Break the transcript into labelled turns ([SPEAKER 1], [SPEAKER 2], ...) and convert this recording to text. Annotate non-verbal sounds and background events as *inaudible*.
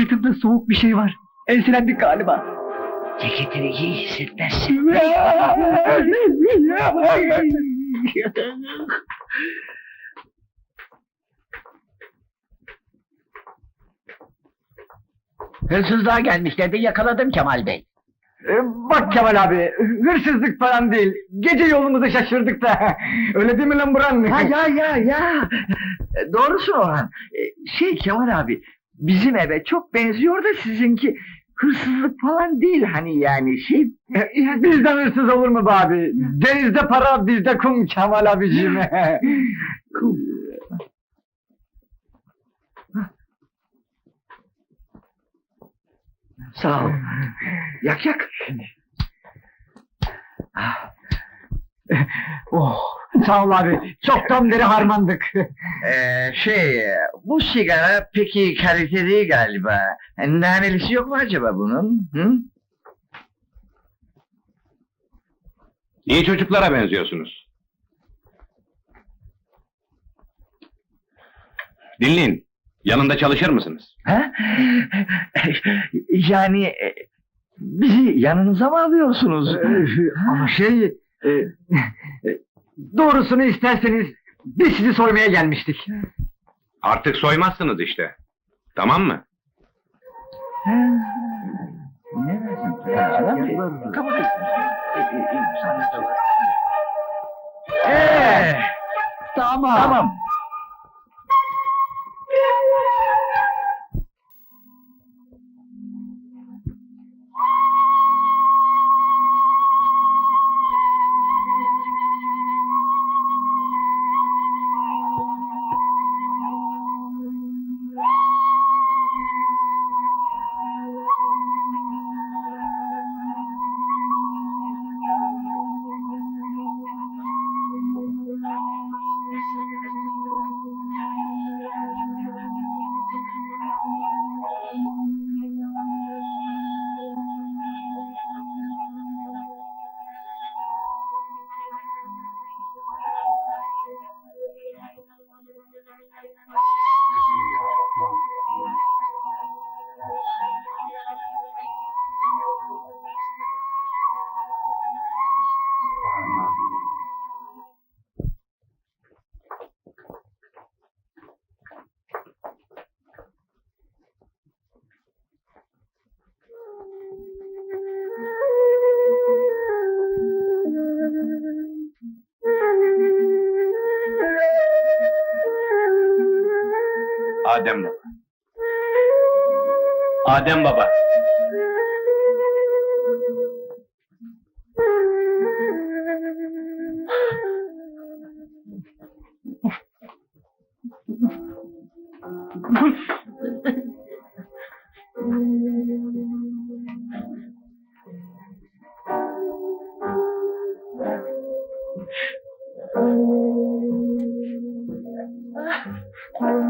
[SPEAKER 1] Sırtımda soğuk bir şey var. Enselendik galiba.
[SPEAKER 2] Ceketini iyi hissetmezsin. Hırsızlığa gelmişlerdi yakaladım Kemal Bey.
[SPEAKER 1] Ee, Bak Kemal abi, hırsızlık falan değil. Gece yolumuzu şaşırdık da. *laughs* Öyle değil mi lan Buran?
[SPEAKER 2] Ha ya ya ya. Doğrusu Orhan. Ee, Şey Kemal abi, bizim eve çok benziyor da sizinki hırsızlık falan değil hani yani şey... *laughs*
[SPEAKER 1] Bizden hırsız olur mu be abi? Denizde para bizde kum Kemal abicim. *laughs* kum.
[SPEAKER 2] Sağ ol. Yak yak.
[SPEAKER 1] Oh sağ ol abi. Çoktan beri harmandık.
[SPEAKER 2] Ee, şey, bu sigara peki kaliteli galiba. Hani nanelisi yok mu acaba bunun? Hı?
[SPEAKER 3] İyi çocuklara benziyorsunuz. Dinleyin, yanında çalışır mısınız?
[SPEAKER 2] Ha? Yani e, bizi yanınıza mı alıyorsunuz?
[SPEAKER 1] Ee, ama şey... E, Doğrusunu isterseniz biz sizi soymaya gelmiştik.
[SPEAKER 3] Artık soymazsınız işte. Tamam mı?
[SPEAKER 2] Eee!
[SPEAKER 1] Tamam.
[SPEAKER 2] Tamam.
[SPEAKER 3] Adem Baba. Adem Baba.
[SPEAKER 4] Thank *laughs* you.